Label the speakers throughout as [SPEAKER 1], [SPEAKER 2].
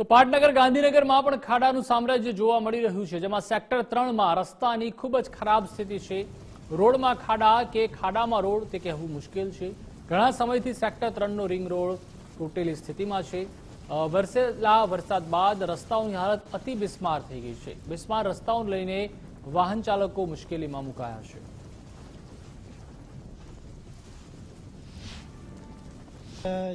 [SPEAKER 1] તો પાટનગર ગાંધીનગરમાં પણ ખાડાનું સામ્રાજ્ય જોવા મળી રહ્યું છે, જેમાં સેક્ટર ત્રણમાં રસ્તાની ખૂબ જ ખરાબ સ્થિતિ છે. રોડમાં ખાડા કે ખાડામાં રોડ તે કહેવું મુશ્કેલ છે. ઘણા સમયથી સેક્ટર ત્રણનો રિંગ રોડ તૂટેલી સ્થિતિમાં છે. વરસેલા વરસાદ બાદ રસ્તાઓની હાલત અતિ બિસ્માર થઈ ગઈ છે. બિસ્માર રસ્તાઓને લઈને વાહન ચાલકો મુશ્કેલીમાં મુકાયા છે.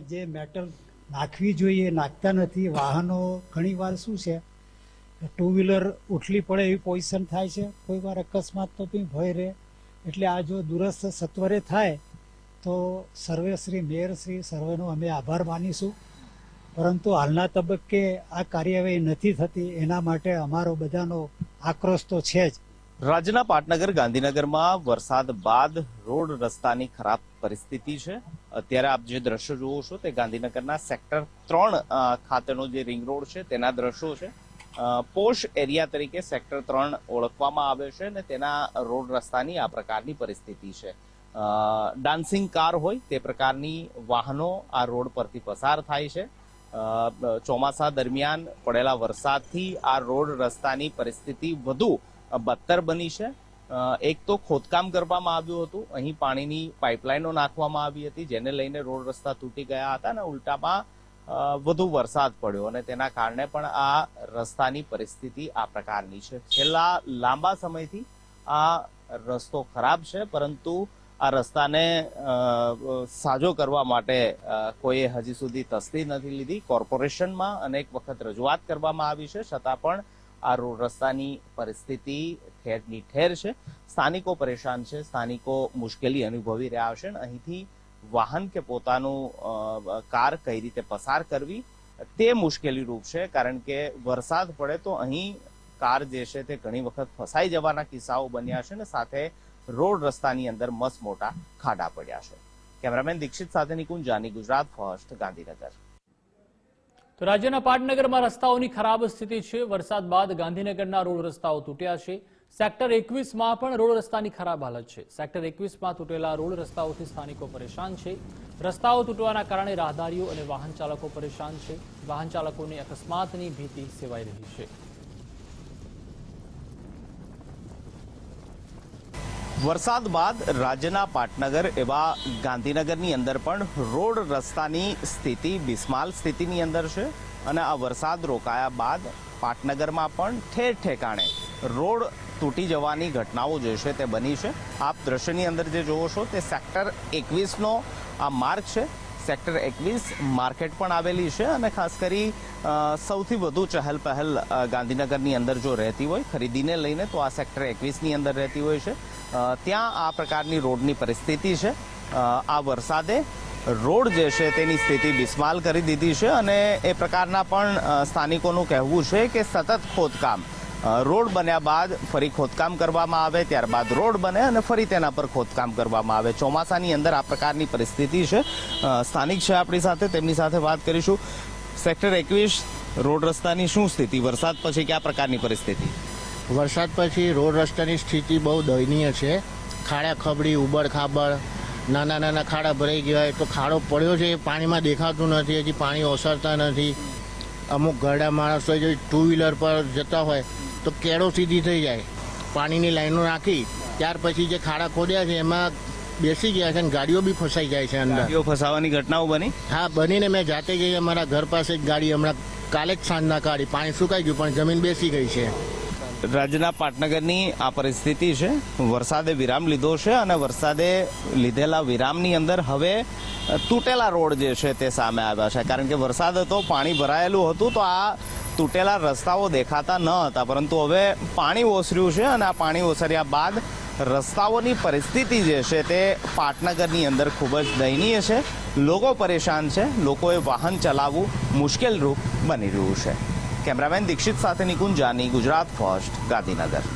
[SPEAKER 2] જે મેટલ નાખવી જોઈએ, નાખતા નથી. વાહનો ઘણીવાર શું છે, ટુ વ્હીલર ઉઠલી પડે એવી પોઝિશન થાય છે. કોઈ વાર અકસ્માતનો બી ભય રહે. એટલે આ જો દુરસ્ત સત્વરે થાય, તો સર્વેશ્રી મેયરશ્રી સર્વેનો અમે આભાર માનીશું. પરંતુ હાલના તબક્કે આ કાર્યવાહી નથી થતી. એના માટે અમારો બધાનો આક્રોશ તો છે જ.
[SPEAKER 3] રાજ્યના પાટનગર ગાંધીનગરમાં વરસાદ બાદ રોડ રસ્તાની ખરાબ પરિસ્થિતિ છે. અત્યારે આપ જે દ્રશ્યો જુઓ છો તે ગાંધીનગરના સેક્ટર ત્રણ ખાતેનો જે રિંગ રોડ છે તેના દ્રશ્યો છે. પોશ એરિયા તરીકે સેક્ટર ત્રણ ઓળખવામાં આવે છે અને તેના રોડ રસ્તાની આ પ્રકારની પરિસ્થિતિ છે. ડાન્સિંગ કાર હોય તે પ્રકારની વાહનો આ રોડ પરથી પસાર થાય છે. ચોમાસા દરમિયાન પડેલા વરસાદથી આ રોડ રસ્તાની પરિસ્થિતિ વધુ બદતર બની છે. એક તો ખોદકામ કરવામાં આવ્યું હતું. અહીં પાણીની પાઇપલાઇનો નાખવામાં આવી હતી, જેને લઈને રોડ રસ્તા તૂટી ગયા હતા અને ઉલટામાં વધુ વરસાદ પડ્યો અને તેના કારણે પણ આ રસ્તાની પરિસ્થિતિ આ પ્રકારની છે. છેલ્લા લાંબા સમયથી આ રસ્તો ખરાબ છે, પરંતુ આ રસ્તાને સાજો કરવા માટે કોઈએ હજી સુધી તસ્દી નથી લીધી. કોર્પોરેશનમાં અનેક વખત રજૂઆત કરવામાં આવી છે, છતાં પણ આ રોડ રસ્તાની પરિસ્થિતિ ઠેરની ઠેર છે. સ્થાનિકો પરેશાન છે. સ્થાનિકો મુશ્કેલી અનુભવી રહ્યા છે અહીંથી વાહન કે પોતાનું કાર કઈ રીતે પસાર કરવી તે મુશ્કેલી રૂપ છે. કારણ કે વરસાદ પડે તો અહીં કાર જે છે તે ઘણી વખત ફસાઈ જવાના કિસ્સાઓ બન્યા છે અને સાથે રોડ રસ્તાની અંદર મસ્ત મોટા ખાડા પડ્યા છે. કેમેરામેન દીક્ષિત સાથે નિકુંજ જાની, ગુજરાત ફર્સ્ટ, ગાંધીનગર.
[SPEAKER 1] તો રાજ્યના પાટનગરમાં રસ્તાઓની ખરાબ સ્થિતિ છે. વરસાદ બાદ ગાંધીનગરના રોડ રસ્તાઓ તૂટ્યા છે. સેક્ટર એકવીસમાં પણ રોડ રસ્તાની ખરાબ હાલત છે. સેક્ટર એકવીસમાં તૂટેલા રોડ રસ્તાઓથી સ્થાનિકો પરેશાન છે. રસ્તાઓ તૂટવાના કારણે રાહદારીઓ અને વાહન ચાલકો પરેશાન છે. વાહન ચાલકોની અકસ્માતની ભીતિ સેવાઈ રહી છે.
[SPEAKER 3] વરસાદ બાદ રાજ્યના પાટનગર એવા ગાંધીનગરની અંદર પણ રોડ રસ્તાની સ્થિતિ, બિસ્માલ સ્થિતિની અંદર છે અને આ વરસાદ રોકાયા બાદ પાટનગરમાં પણ ઠેર ઠેકાણે રોડ તૂટી જવાની ઘટનાઓ જે છે તે બની છે. આપ દ્રશ્યની અંદર જે જોવો છો તે સેક્ટર એકવીસનો આ માર્ગ છે. સેક્ટર એકવીસ માર્કેટ પણ આવેલી છે અને ખાસ કરી સૌથી વધુ ચહલ પહેલ ગાંધીનગરની અંદર જો રહેતી હોય, ખરીદીને લઈને તો આ સેક્ટર એકવીસની અંદર રહેતી હોય છે. ત્યાં આ પ્રકારની રોડની પરિસ્થિતિ છે. આ વરસાદે રોડ જે છે તેની સ્થિતિ બિસ્માલ કરી દીધી છે અને એ પ્રકારના પણ સ્થાનિકોનું કહેવું છે કે સતત ખોદકામ. રોડ બન્યા બાદ ફરી ખોદકામ કરવામાં આવે, ત્યારબાદ રોડ બને અને ફરી તેના પર ખોદકામ કરવામાં આવે. ચોમાસાની અંદર આ પ્રકારની પરિસ્થિતિ છે. સ્થાનિક છે આપણી સાથે, તેમની સાથે વાત કરીશું. સેક્ટર એકવીસ, રોડ રસ્તાની શું સ્થિતિ? વરસાદ પછી કયા પ્રકારની પરિસ્થિતિ?
[SPEAKER 4] વરસાદ પછી રોડ રસ્તાની સ્થિતિ બહુ દયનીય છે. ખાડા ખબડી ઉબડ ખાબડ નાના નાના ખાડા ભરાઈ ગયા હોય તો ખાડો પડ્યો છે એ પાણીમાં દેખાતું નથી હજી પાણી ઓસરતા નથી. અમુક ઘરડા માણસો જો ટુ વ્હીલર પર જતા હોય તો કેળો સીધી થઈ જાય. પાણીની લાઈનો નાખી ત્યાર પછી જે ખાડા ખોદ્યા છે એમાં બેસી ગયા છે અને ગાડીઓ બી ફસાઈ જાય છે અંદર.
[SPEAKER 3] ગાડીઓ ફસાવાની ઘટનાઓ બની?
[SPEAKER 4] હા બનીને મેં જાતે ગઈ અમારા ઘર પાસે જ ગાડી હમણાં કાલે જ સાંજના કાઢી પાણી સુકાઈ ગયું પણ જમીન બેસી ગઈ છે.
[SPEAKER 3] રાજ્યના પાટનગરની આ પરિસ્થિતિ છે. વરસાદે વિરામ લીધો છે અને વરસાદે લીધેલા વિરામની અંદર હવે તૂટેલા રોડ જે છે તે સામે આવ્યા છે. કારણ કે વરસાદ હતો, પાણી ભરાયેલું હતું, તો આ તૂટેલા રસ્તાઓ દેખાતા ન હતા. પરંતુ હવે પાણી ઓસર્યું છે અને આ પાણી ઓસર્યા બાદ રસ્તાઓની પરિસ્થિતિ જે છે તે પાટનગરની અંદર ખૂબ જ દયનીય છે. લોકો પરેશાન છે. લોકોએ વાહન ચલાવવું મુશ્કેલરૂપ બની રહ્યું છે. કેમેરામેન દીક્ષિત સાથે નિકુંજાની ગુજરાત ફર્સ્ટ ગાંધીનગર